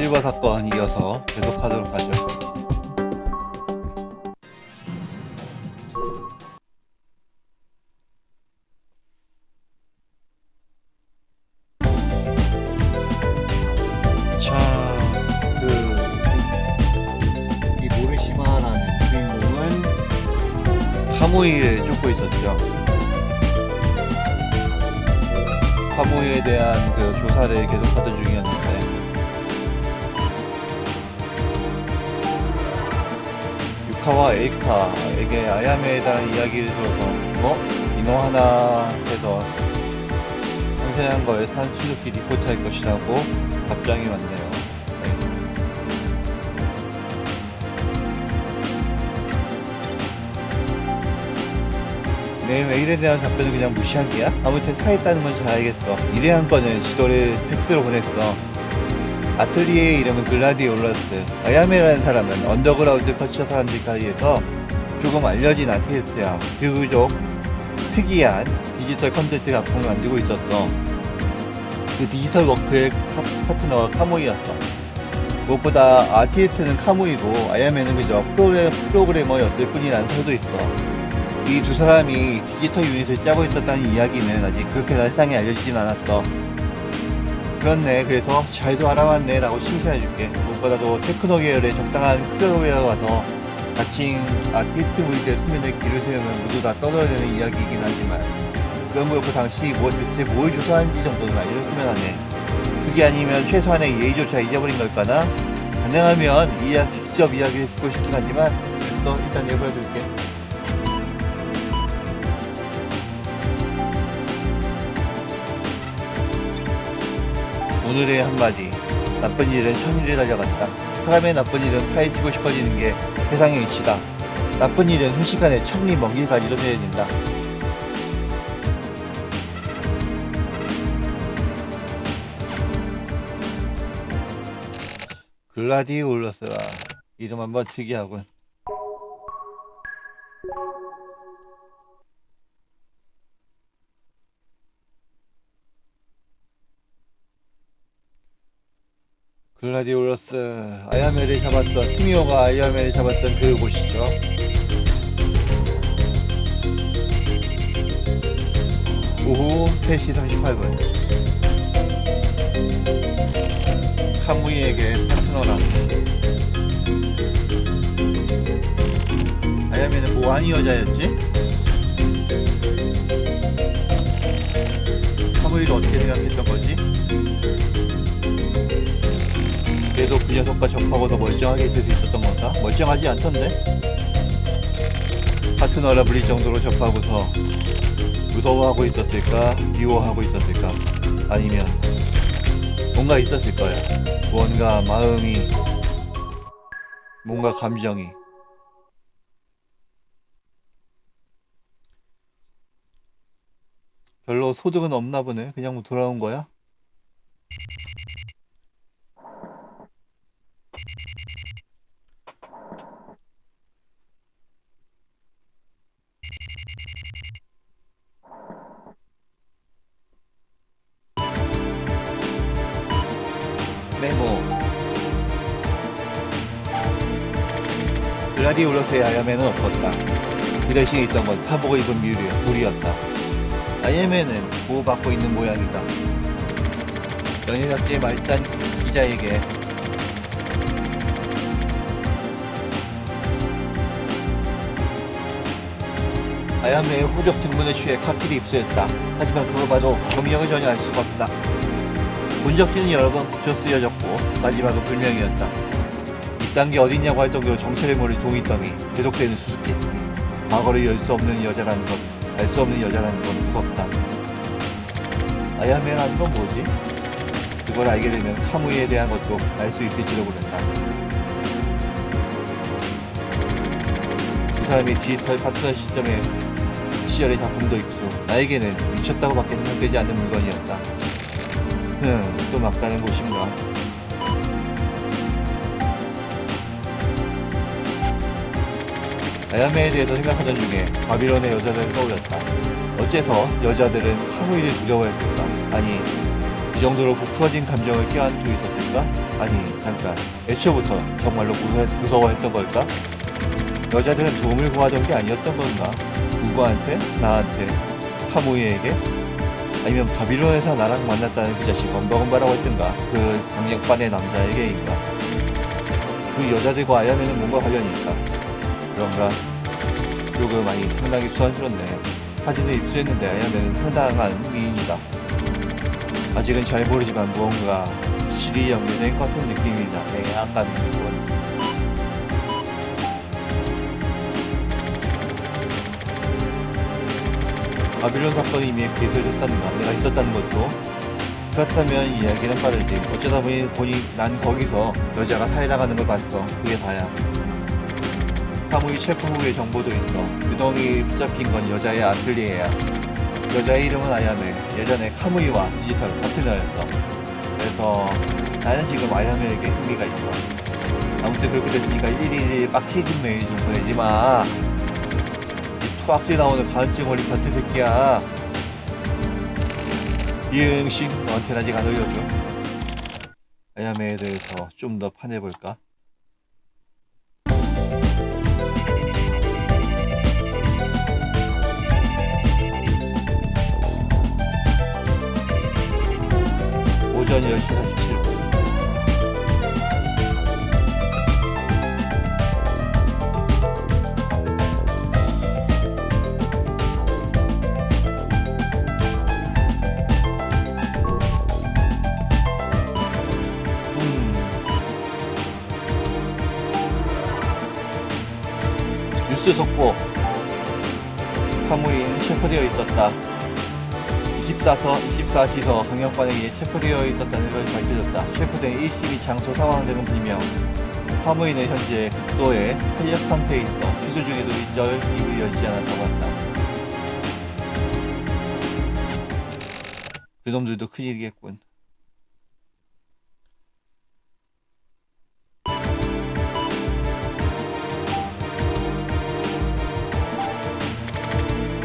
실버 사건 이어서 계속하도록 하죠. 내 메일에 대한 답변은 그냥 무시한 게야? 아무튼 사했다는 건잘 알겠어. 일회 한 건은 지도를 팩스로 보냈어. 아틀리에의 이름은 글라디올러스. 아야메라는 사람은 언더그라운드 커처 사람들 사이에서 조금 알려진 아티스트야. 비교적 특이한 디지털 컨텐츠 작품을 만들고 있었어. 그 디지털 워크의 파- 파트너가 카무이였어. 무엇보다 아티스트는 카무이고 아야메는 그저 프로그래, 프로그래머였을 뿐이라는 설도 있어. 이 두 사람이 디지털 유닛을 짜고 있었다는 이야기는 아직 그렇게 세상에 알려지진 않았어. 그렇네. 그래서 잘도 알아왔네. 라고 칭찬해줄게. 무엇보다도 테크노 계열의 적당한 크로웨어 가서 자칭 아티스트 무리들의 수면에 길을 세우면 모두 다 떠들어내는 이야기이긴 하지만 그건 그렇고 당시 무엇 대체 뭘 조사한지 정도는 알려주면 하네. 그게 아니면 최소한의 예의조차 잊어버린 걸까나? 가능하면 이야기, 직접 이야기를 듣고 싶긴 하지만 됐어. 일단 내버려둘게. 오늘의 한마디. 나쁜 일은 천일을 달려간다. 사람의 나쁜 일은 파헤치고 싶어지는 게 세상의 이치다. 나쁜 일은 순식간에 천리 먼 길까지도 내려진다. 글라디올러스라 이름 한번 특이하군. 글라디올러스 아야메를 잡았던 스미오가 아야메를 잡았던 그 곳이죠. 오후 3시 38분 카무이에게 아야메는 뭐 아니 여자였지? 카무이를 어떻게 생각했던 거지? 그래도 그 녀석과 접하고도 멀쩡하게 있을 수 있었던 건가? 멀쩡하지 않던데? 파트너라 불릴 정도로 접하고서 무서워하고 있었을까? 미워하고 있었을까? 아니면 뭔가 있었을 거야. 뭔가 마음이, 뭔가 감정이. 별로 소득은 없나 보네. 그냥 뭐 돌아온 거야? 글라디올러스의 아야메는 없었다. 그 대신에 있던 건 사복을 입은 뮤리, 무리였다. 아야메는 보호받고 있는 모양이다. 연예 잡지의 말단 기자에게 아야메의 호적 등본에 취해 카피를 입수했다. 하지만 그걸 봐도 경력을 전혀 알 수가 없다. 본적지는 여러 번 붙여 쓰여졌고 마지막은 불명이었다. 이딴 게 어딨냐고 할 정도로 정체를 모를 동이 더미 계속되는 수수께끼 과거를 열 수 없는 여자라는 것, 알수 없는 여자라는 건 무섭다. 아야메라는 건 뭐지? 그걸 알게 되면 카무이에 대한 것도 알 수 있을지도 모른다. 두 사람이 디지털 파트너 시점에 시절의 작품도 입수 나에게는 미쳤다고밖에 생각되지 않는 물건이었다. 흠, 또 막다른 곳인가? 아야메에 대해서 생각하던 중에 바빌론의 여자들을 떠올렸다. 어째서 여자들은 카무이를 두려워했을까? 아니, 그 정도로 부풀어진 감정을 껴안고 있었을까? 아니 잠깐 애초부터 정말로 무서, 무서워했던 걸까? 여자들은 도움을 구하던 게 아니었던 건가? 누구한테? 나한테? 카무이에게? 아니면 바빌론에서 나랑 만났다는 그 자식 엄바엄바라고 했던가? 그 강력반의 남자에게인가? 그 여자들과 아야메는 뭔가 관련이 있다. 그런가? 조금 많이 상당히 수완스럽네. 사진을 입수했는데 아야메는 상당한 미인이다. 아직은 잘 모르지만 무언가 실이 연결된 것 같은 느낌이다. 내 아까 미군. 바빌론 사건이 이미 계속됐다는가 내가 있었다는 것도 그렇다면 이야기는 빠르지 어쩌다 보니, 보니 난 거기서 여자가 살해당하는 걸 봤어 그게 다야 카무이 셰프 후의 정보도 있어 그놈이 붙잡힌 건 여자의 아틀리에야 여자의 이름은 아야메 예전에 카무이와 디지털 파트너였어 그래서 나는 지금 아야메에게 흥미가 있어 아무튼 그렇게 됐으니까 일일이 빡치진 메일 좀 보내지 마 투악질 나오는 가은증 걸린 변태 새끼야. 이응씨, 너한테는 아직 안 올려줘. 아야메에 대해서 좀 더 파내볼까? 24서 24시서 강력반에게 체포되어 있었다는 걸 밝혀졌다. 체포된 1심이 장소 상황 등은 불명 사무인은 현재 극도의 탄력 상태에 있어 피수 중에도 인절 입을 열지 않았다고 한다. 그놈들도 큰일이겠군.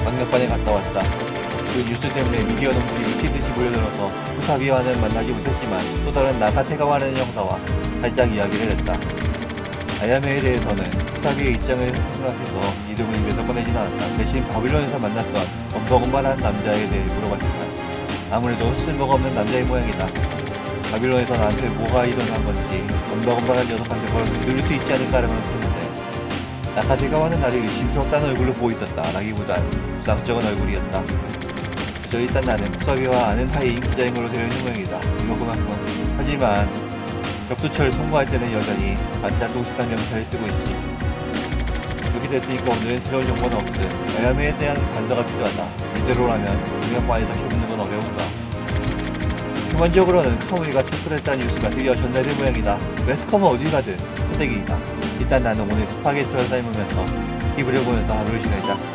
강력반에 갔다 왔다. 그 뉴스 때문에 미디어 놈들이 미친듯이 몰려들어서 후사비와는 만나지 못했지만 또 다른 나카테가와라는 형사와 살짝 이야기를 했다. 아야메에 대해서는 후사비의 입장을 생각해서 이름을 입에서 꺼내진 않았다. 대신 바빌론에서 만났던 엄청만한 남자에 대해 물어봤지만 아무래도 쓸모가 없는 남자의 모양이다. 바빌론에서 나한테 뭐가 일어난 건지 엄청만한 녀석한테 뭐라도 들을 수 있지 않을까라고 생각했는데 나카테가와는 나를 의심스럽다는 얼굴로 보이었다. 라기보단 부상적인 얼굴이었다. 저 일단 나는 국사비와 아는 사이 인 기자행으로 되어 있는 모양이다. 이거 그만큼. 하지만 격투철 통과할 때는 여전히 가짜 동시단 명찰을 쓰고 있지. 그렇게 됐으니까 오늘은 새로운 정보는 없음. 아야메에 대한 단서가 필요하다. 이대로라면 공연과에서 겹는 건 어려운가. 기본적으로는 카무이가 체포됐다는 뉴스가 드디어 전달된 모양이다. 매스컴은 어딜 가든 혜택이다. 일단 나는 오늘 스파게티를 삶으면서 기분을 보면서 하루를 지내자.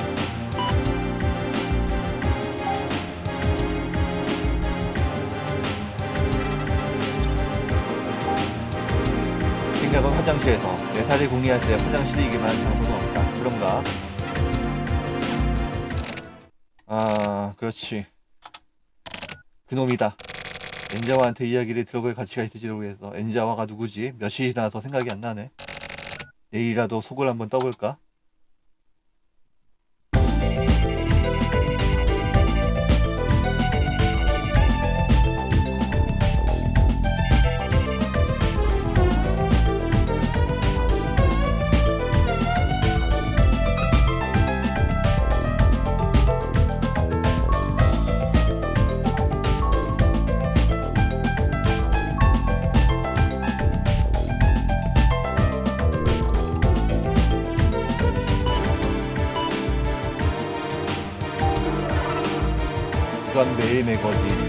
화장실에서 내 살을 궁리할 때 화장실이기만 장소는 없다. 그런가? 아, 그렇지. 그놈이다. 엔자와한테 이야기를 들어볼 가치가 있을지도 모르겠어. 엔자와가 누구지? 며칠이 지나서 생각이 안 나네. 내일이라도 속을 한번 떠볼까? 그건 매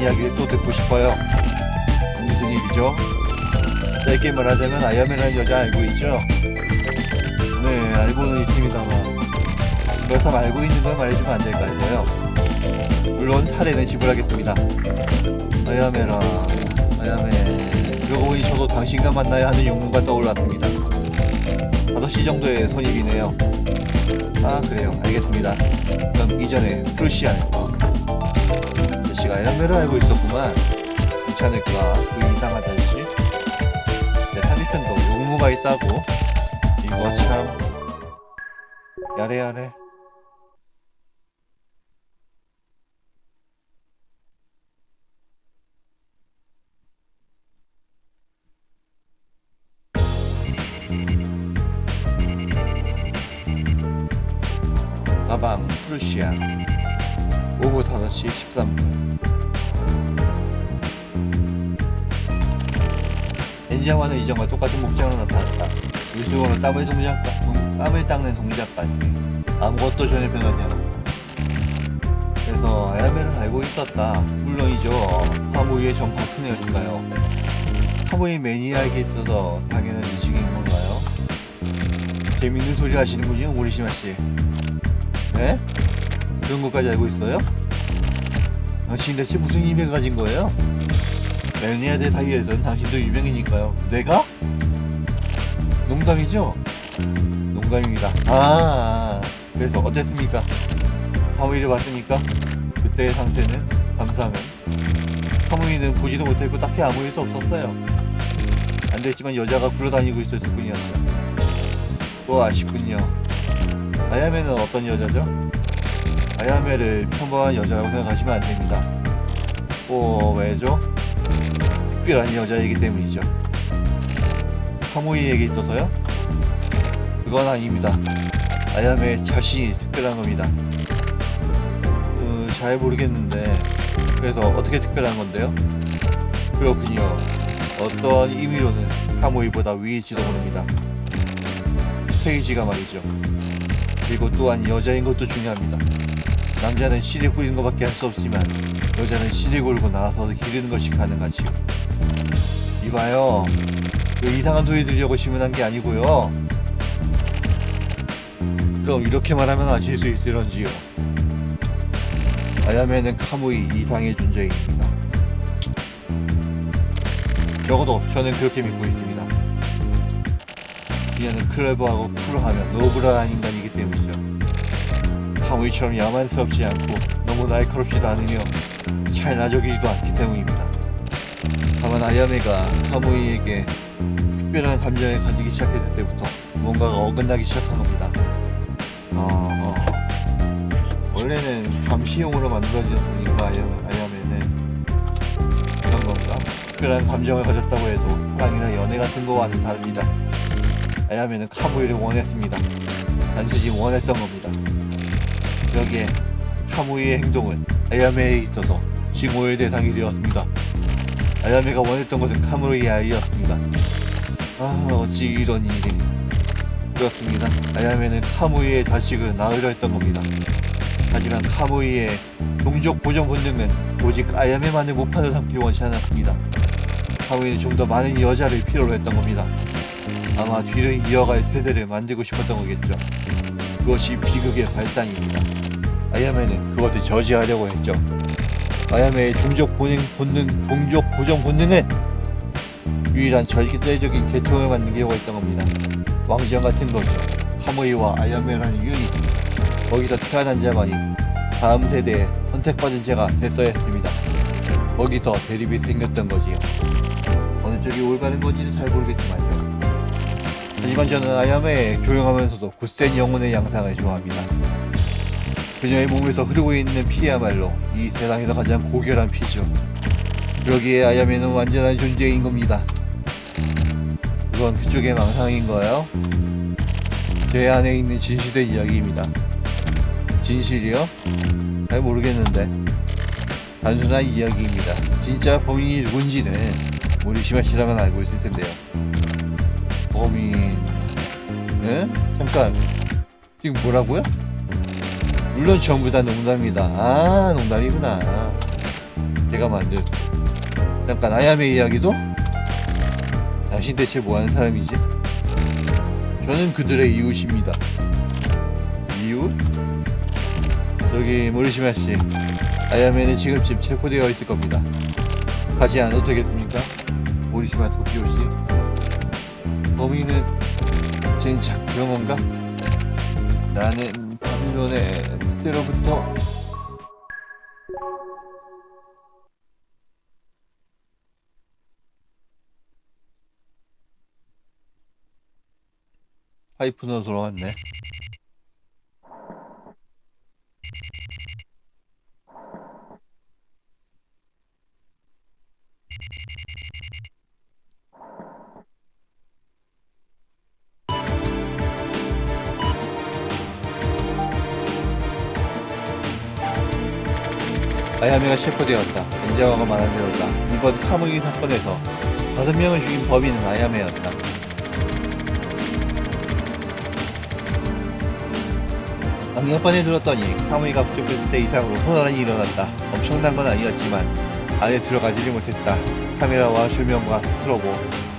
이야기를 또 듣고 싶어요. 무슨 일이죠? 짧게 말하자면 아야메라는 여자 알고 있죠? 네, 알고는 있습니다만. 그렇다면 알고 있는 걸 말해주면 안 될까 해서요. 물론 사례는 지불하겠습니다. 아야메라, 아야메. 그러고 보니 저도 당신과 만나야 하는 욕구가 떠올랐습니다. 5시 정도의 손님이네요. 아, 그래요. 알겠습니다. 그럼 이전에 프루시안 아저씨가 아야메를 알고 있었구만. 괜찮을까? 그 이상하다지? 내 상대편도 용무가 있다고? 이거 참 야래야래 가방 프루시아 오후 5시 13분 엔지아와는 이전과 똑같은 목적으로 나타났다. 유수원은 땀을 땀을 닦는 동작까지 아무것도 전혀 변하지 않았다. 그래서 아야메를 알고 있었다. 물론이죠. 하모이의 전 파트너니까요. 하모이 매니아에게 있어서 당연한 인식인 건가요? 재밌는 소리 하시는군요, 모리시마 씨. 네? 그런 것까지 알고 있어요? 당신 대체 무슨 힘을 가진 거예요? 매니아들 사이에선 당신도 유명이니까요. 내가? 농담이죠? 농담입니다. 아, 그래서 어땠습니까? 하무이를 봤으니까 그때의 상태는 감상은 하무이는 보지도 못했고 딱히 아무 일도 없었어요. 안 됐지만 여자가 굴러다니고 있었을 뿐이었어요. 뭐 아쉽군요. 아야메는 어떤 여자죠? 아야메를 평범한 여자라고 생각하시면 안 됩니다. 뭐 왜죠? 특별한 여자이기 때문이죠. 카모이에게 있어서요? 그건 아닙니다. 아야메 자신이 특별한 겁니다. 어, 잘 모르겠는데 그래서 어떻게 특별한 건데요? 그렇군요. 어떠한 의미로는 카모이보다 위일지도 모릅니다. 스테이지가 말이죠. 그리고 또한 여자인 것도 중요합니다. 남자는 씨를 뿌리는 것밖에 할 수 없지만 여자는 씨를 고르고 나서서 기르는 것이 가능하지요. 이봐요. 그 이상한 소리 들려고 질문한 게 아니고요. 그럼 이렇게 말하면 아실 수 있을런지요. 아야메는 카무이 이상의 존재입니다. 적어도 저는 그렇게 믿고 있습니다. 그녀는 클레버하고 쿨하며 노블한 인간이기 때문이죠. 카무이처럼 야만스럽지 않고 너무 날카롭지도 않으며 찰나적이지도 않기 때문입니다. 다만 아야메가 카무이에게 특별한 감정을 가지기 시작했을 때부터 뭔가가 어긋나기 시작한 겁니다. 어, 어. 원래는 감시용으로 만들어졌으니까 아야- 아야메는 그런 건가? 특별한 감정을 가졌다고 해도 사랑이나 연애 같은 거와는 다릅니다. 아야메는 카무이를 원했습니다. 단순히 원했던 겁니다. 여기에 카무이의 행동은 아야메에 있어서 징후의 대상이 되었습니다. 아야메가 원했던 것은 카무이의 아이였습니다. 아 어찌 이런 일이 그렇습니다. 아야메는 카무이의 자식을 낳으려 했던 겁니다. 하지만 카무이의 종족 보존 본능은 오직 아야메만의 모판을 삼기를 원치 않았습니다. 카무이는 좀 더 많은 여자를 필요로 했던 겁니다. 아마 뒤를 이어갈 세대를 만들고 싶었던 거겠죠. 그것이 비극의 발단입니다. 아야메는 그것을 저지하려고 했죠. 아야메의 종족 본능, 본능, 종족 보존 본능은 유일한 절대적인 계통을 만들려고 했던 겁니다. 왕정 같은 거죠. 카모이와 아야메라는 유닛. 거기서 태어난 자만이 다음 세대에 선택받은 자가 됐어야 했습니다. 거기서 대립이 생겼던 거지요. 어느 쪽이 올바른 건지는 잘 모르겠지만요. 하지만 저는 아야메의 조용하면서도 굳센 영혼의 양상을 좋아합니다. 그녀의 몸에서 흐르고 있는 피야말로 이 세상에서 가장 고결한 피죠. 여기에 아야메는 완전한 존재인 겁니다. 그건 그쪽의 망상인 거예요? 제 안에 있는 진실된 이야기입니다. 진실이요? 잘 모르겠는데 단순한 이야기입니다. 진짜 범인이 누군지는 모리시마 씨랑은 알고 있을 텐데요. 범인... 에? 잠깐 지금 뭐라고요? 물론 전부 다 농담입니다. 아 농담이구나. 제가 만든 잠깐 아야메 이야기도? 당신 대체 뭐하는 사람이지? 저는 그들의 이웃입니다. 이웃? 저기 모리시마 씨, 아야메는 지금쯤 체포되어 있을 겁니다. 가지 않아도 되겠습니까? 모리시마 도키오 씨. 범인은 진짜 그런 건가? 나는 바빌론의 그때로부터 파이프너 돌아왔네. 아야메가 체포되었다. 엔자와가 말한 대로다. 이번 카무이 사건에서 다섯 명을 죽인 범인은 아야메였다. 강력반에 들었더니 카무이가 부족했을 때 이상으로 소란이 일어났다. 엄청난 건 아니었지만 안에 들어가지를 못했다. 카메라와 조명과 트러보,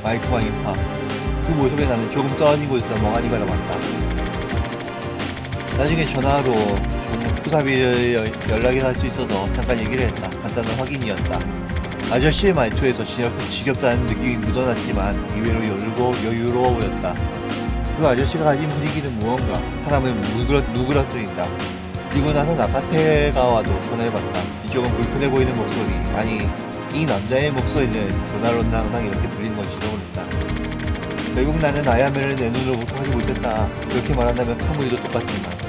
마이크와 인파. 그 모습에 나는 조금 떨어진 곳에서 멍하니 바라봤다. 나중에 전화로 여- 연락이 갈수 있어서 잠깐 얘기를 했다. 간단한 확인이었다. 아저씨의 말투에서 지겹, 지겹다는 느낌이 묻어났지만 의외로 여유고, 여유로워 보였다. 그 아저씨가 가진 분위기는 무언가 사람을 누그러, 누그러뜨린다. 그리고 나서 나카테가 와도 전화해봤다. 이쪽은 불편해 보이는 목소리. 아니, 이 남자의 목소리는 전화로는 항상 이렇게 들리는 것이죠 모른다. 결국 나는 아야메를 내 눈으로부터 하지 못했다. 그렇게 말한다면 카무이도 똑같지만.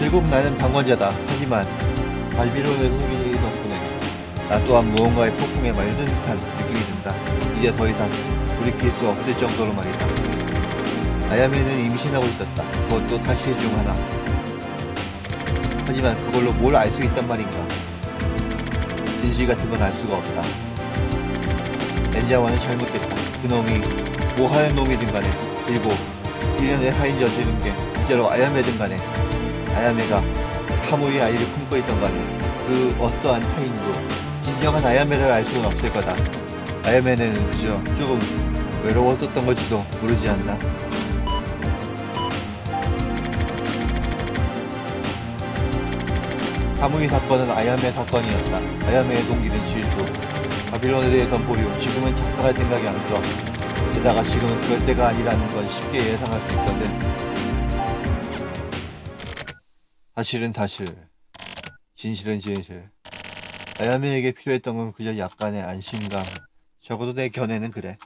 결국 나는 방관자다. 하지만 발비론의 소리 덕분에 나 또한 무언가의 폭풍에 말든 듯한 느낌이 든다. 이제 더 이상 돌이킬 수 없을 정도로 말이다. 아야메는 임신하고 있었다. 그것도 사실 중 하나. 하지만 그걸로 뭘 알 수 있단 말인가? 진실 같은 건 알 수가 없다. 엔자와는 잘못됐다. 그놈이 뭐 하는 놈이든 간에 그리고 1년의 하인 저지른 게 진짜로 아야메든 간에 아야메가 카무이 아이를 품고 있던 간에 그 어떠한 타인도 진정한 아야메를 알 수는 없을 거다. 아야메는 그저 조금 외로웠었던 걸지도 모르지 않나. 카무이 사건은 아야메 사건이었다. 아야메의 동기는 질투. 바빌론에 대해선 보류. 지금은 작성할 생각이 안 들어. 게다가 지금은 그럴 때가 아니라는 건 쉽게 예상할 수 있거든. 사실은 사실. 진실은 진실. 아야메에게 필요했던 건 그저 약간의 안심감. 적어도 내 견해는 그래.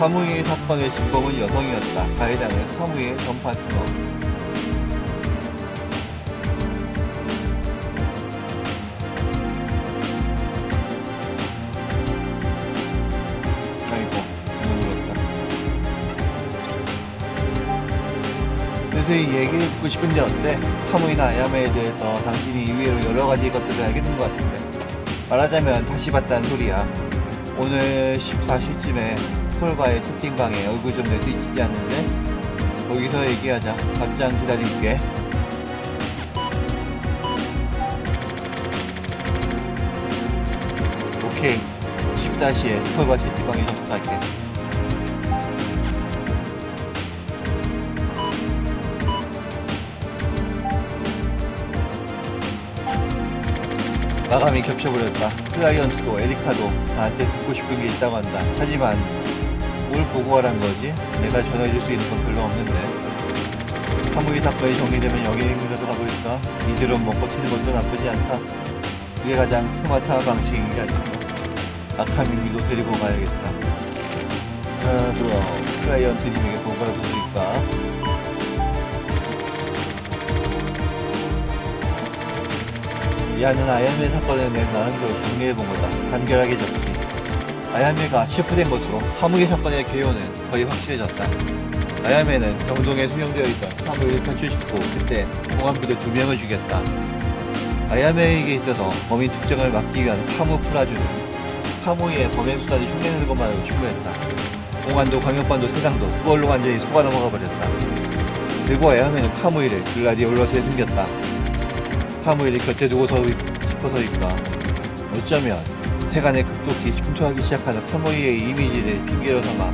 카무이의 사건의 진범은 여성이었다. 가해자는 카무이의 전 파트너. 아이고, 잘못. 그래서 이 얘기를 듣고 싶은데 어때? 카무이나 아야메에 대해서 당신이 이외로 여러 가지 것들을 알게 된 것 같은데. 말하자면 다시 봤다는 소리야. 오늘 14시쯤에 콜바의 채팅방에 얼굴 좀 내비치지 않는데? 거기서 얘기하자. 답장 기다릴게. 오케이 14시에 털과 채팅방에 접속할게 마감이 겹쳐버렸다 클라이언트도 에리카도 나한테 듣고 싶은 게 있다고 한다 하지만 뭘 보고 하란 거지? 내가 전화해줄 수 있는 건 별로 없는데. 사무기 사건이 정리되면 여행이라도 가볼까? 이들은 먹고 튀는 것도 나쁘지 않다. 그게 가장 스마트한 방식인가 있고. 아카미미도 데리고 가야겠다. 자 그럼 클라이언트님에게 보고라도 드릴까? 야는 아야메 사건을 낸 나름대로 정리해본 거다. 간결하게 적지 아야메가 체포된 것으로 하무기 사건의 개요는 거의 확실해졌다 아야메는 병동에 수용되어 있던 사무를 탈출시키고 그때 공안부대 두 명을 죽였다 아야메에게 있어서 범인 특정을 막기 위한 카무프라주는 카무이의 범행 수단을 흉내내는 것만으로 충분했다. 공안도 광역반도 세상도 그걸로 완전히 속아 넘어가 버렸다. 그리고 아야메는 카무이를 글라디올러스에 숨겼다. 카무이를 곁에 두고서 싶어서일까. 어쩌면 세간에 급속히 침투하기 시작하는 카무이의 이미지를 핑계로 삼아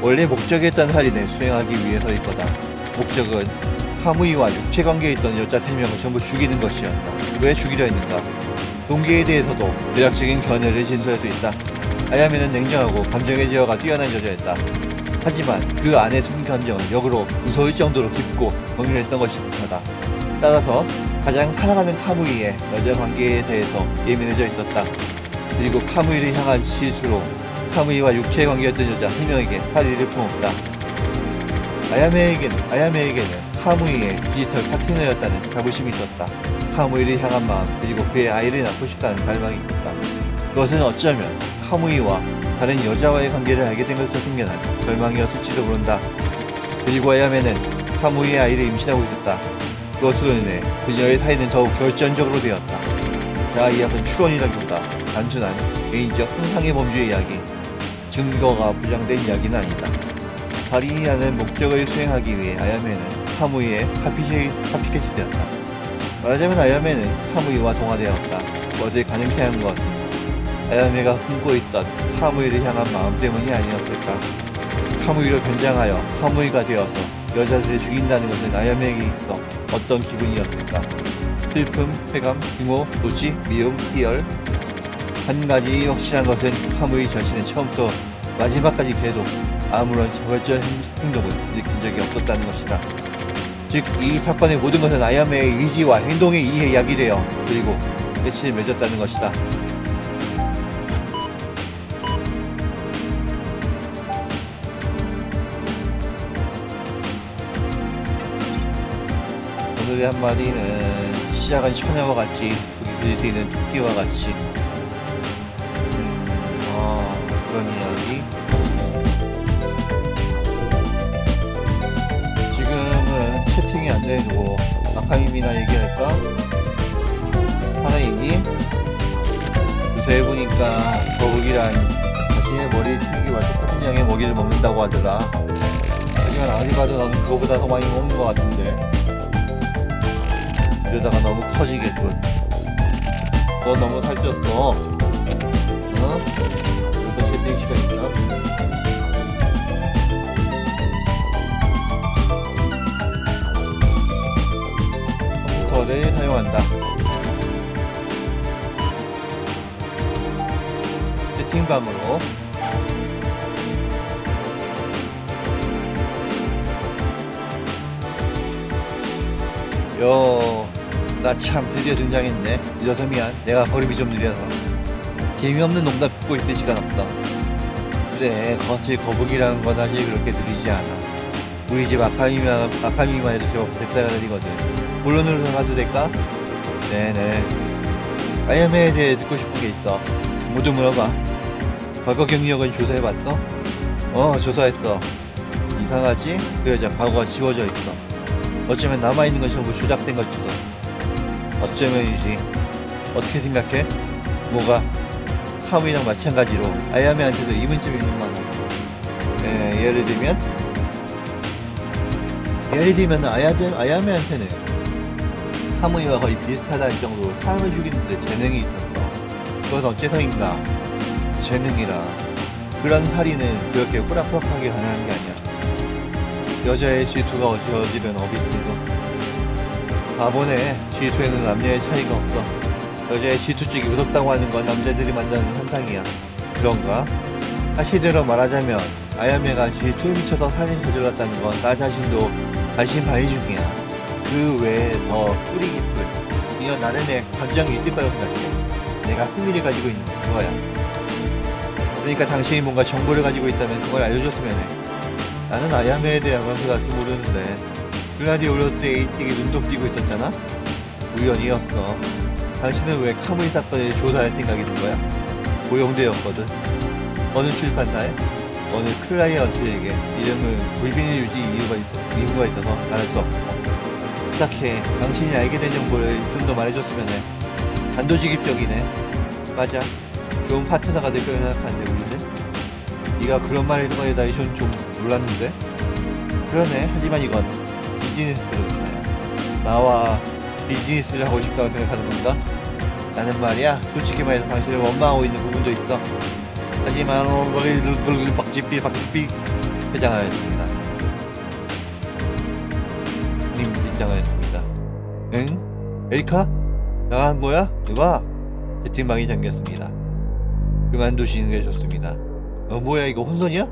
원래 목적이었던 살인을 수행하기 위해서일 거다. 목적은 카무이와 육체 관계에 있던 여자 3명을 전부 죽이는 것이었다. 왜 죽이려 했는가? 동기에 대해서도 대략적인 견해를 진술할 수 있다. 아야메는 냉정하고 감정의 제어가 뛰어난 여자였다. 하지만 그 안에 숨긴 감정은 역으로 무서울 정도로 깊고 동일했던 것이 분명하다. 따라서 가장 사랑하는 카무이의 여자 관계에 대해서 예민해져 있었다. 그리고 카무이를 향한 실수로 카무이와 육체 관계였던 여자 3명에게 살인을 품었다. 아야메에게는, 아야메에게는 카무이의 디지털 파트너였다는 자부심이 있었다. 카무이를 향한 마음 그리고 그의 아이를 낳고 싶다는 갈망이 있었다. 그것은 어쩌면 카무이와 다른 여자와의 관계를 알게 된 것에서 생겨난 절망이었을지도 모른다. 그리고 아야메는 카무이의 아이를 임신하고 있었다. 그것으로 인해 그녀의 사이는 더욱 결정적으로 되었다. 자, 이 앞은 추론이라기보다 단순한 개인적 상상의 범주의 이야기, 증거가 부정된 이야기는 아니다. 바리히하는 목적을 수행하기 위해 아야메는 카무이의 카피캣이 되었다. 말하자면 아야메는 카무이와 동화되었다. 그것을 가능케 한 것은 아야메가 품고 있던 카무이를 향한 마음 때문이 아니었을까. 카무이로 변장하여 카무이가 되어서 여자들을 죽인다는 것은 아야메에게 있어 어떤 기분이었을까. 슬픔, 쾌감, 증오, 도지, 미움, 희열. 한 가지 확실한 것은 카무이 자신은 처음부터 마지막까지 계속 아무런 자발적 행동을 일으킨 적이 없었다는 것이다. 즉, 이 사건의 모든 것은 아야메의 의지와 행동에 의해 야기되어 그리고 끝을 맺었다는 것이다. 오늘의 한마디는 시작은 처녀와 같이 고기 들이는 토끼와 같이 안 되고 아카임이나 얘기할까? 하나이님 요새 보니까 거북이란 자신의 머리에 튀기와 똑같은 양의 먹이를 먹는다고 하더라 하지만 아무리 봐도 나는 그거보다 더 많이 먹는 것 같은데 이러다가 너무 커지겠군 너 너무 살쪘어 어? 그래서 채팅 시간 있나? 컴퓨터를 사용한다 채팅방으로 요, 나 참 드디어 등장했네. 늦어서 미안. 내가 걸음이 좀 느려서. 재미없는 농담 듣고 있을 시간 없어. 그래, 겉의 거북이라는 건 사실 그렇게 느리지 않아. 우리 집 아카미마, 아카미마 해도 저 뎁사가 느리거든. 본론으로 가도 될까? 네네. 아이엠에 대해 듣고 싶은 게 있어. 모두 물어봐. 과거 경력은 조사해봤어? 어, 조사했어. 이상하지? 그 여자 과거가 지워져 있어. 어쩌면 남아있는 건 전부 조작된 것지도 어쩌면이지 어떻게 생각해? 뭐가? 카무이랑 마찬가지로 아야메한테도 이문쯤 있는 많아 예, 예를 들면 예를 들면 아야메, 아야메한테는 카무이와 거의 비슷하다는 정도로 사람을 죽이는데 재능이 있었어 그것은 어째서인가? 재능이라. 그런 살인은 그렇게 호락호락하게 가능한 게 아니야. 여자의 질투가 어지러지면 들고 바보네. 질투에는 남녀의 차이가 없어. 여자의 질투 쪽이 무섭다고 하는 건 남자들이 만드는 상상이야. 그런가? 사실대로 말하자면 아야메가 질투에 미쳐서 살인 저질렀다는 건 나 자신도 반신반의 중이야 그 외에 더 뿌리 깊은 이어 나름의 감정이 있을 거라고 생각해 내가 흥미를 가지고 있는 그거야 그러니까 당신이 뭔가 정보를 가지고 있다면 그걸 알려줬으면 해 나는 아야메에 대한 건 그다지 모르는데 글라디올로스의 에이틱이 눈독 띄고 있었잖아? 우연이었어 당신은 왜 카무이 사건을 조사할 생각이 든 거야? 고용되었거든 어느 출판사에? 어느 클라이언트에게 이름은 불비밀 유지 이유가 있어 이유가 있어서 말할 수 없고 부탁해 당신이 알게 된 정보를 좀 더 말해줬으면 해 단도직입적이네 맞아 좋은 파트너가 될 거라 생각하는데 우리는 네가 그런 말 해서 거에 대해 좀 놀랐는데 그러네 하지만 이건 비즈니스로서야 나와 비즈니스를 하고 싶다고 생각하는 건가? 나는 말이야 솔직히 말해서 당신을 원망하고 있는 부분도 있어 하지만 너희들 박지삐 박지삐 회장하였습니다 님 입장하였습니다 응? 에리카? 나간 거야? 이봐 채팅방이 잠겼습니다 그만두시는 게 좋습니다 어 뭐야 이거 혼선이야?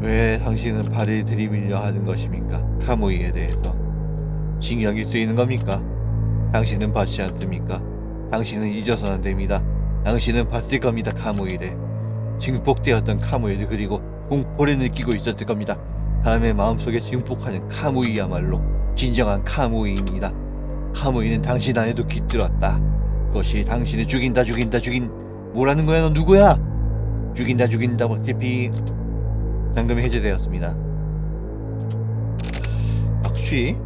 왜 당신은 발을 들이밀려 하는 것입니까? 카무이에 대해서 징역이 쓰이는 겁니까? 당신은 받지 않습니까? 당신은 잊어서는 안 됩니다. 당신은 봤을 겁니다. 카무이를 증폭되었던 카무이를 그리고 공포를 느끼고 있었을 겁니다. 사람의 마음속에 증폭하는 카무이야말로 진정한 카무이입니다. 카무이는 당신 안에도 깃들었다. 그것이 당신을 죽인다 죽인다 죽인 뭐라는 거야 너 누구야? 죽인다 죽인다 어차피 잠금이 해제되었습니다. 악취?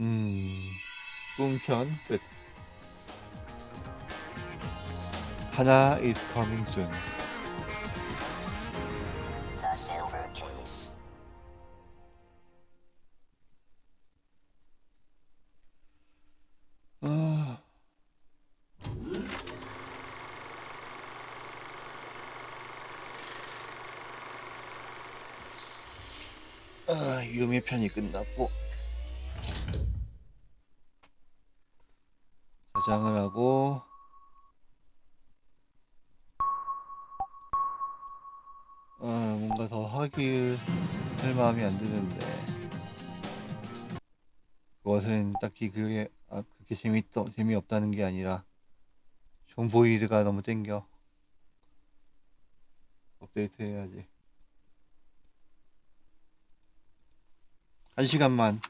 음, 꿈편 끝. 하나 is coming soon. 아. 아, 유미 편이 끝났고 저장을 하고 아, 뭔가 더 하길 할 마음이 안 드는데. 그것은 딱히 그게 아, 그렇게 재밌더 재미없다는 게 아니라 존 보이드가 너무 땡겨. 업데이트 해야지. 한 시간만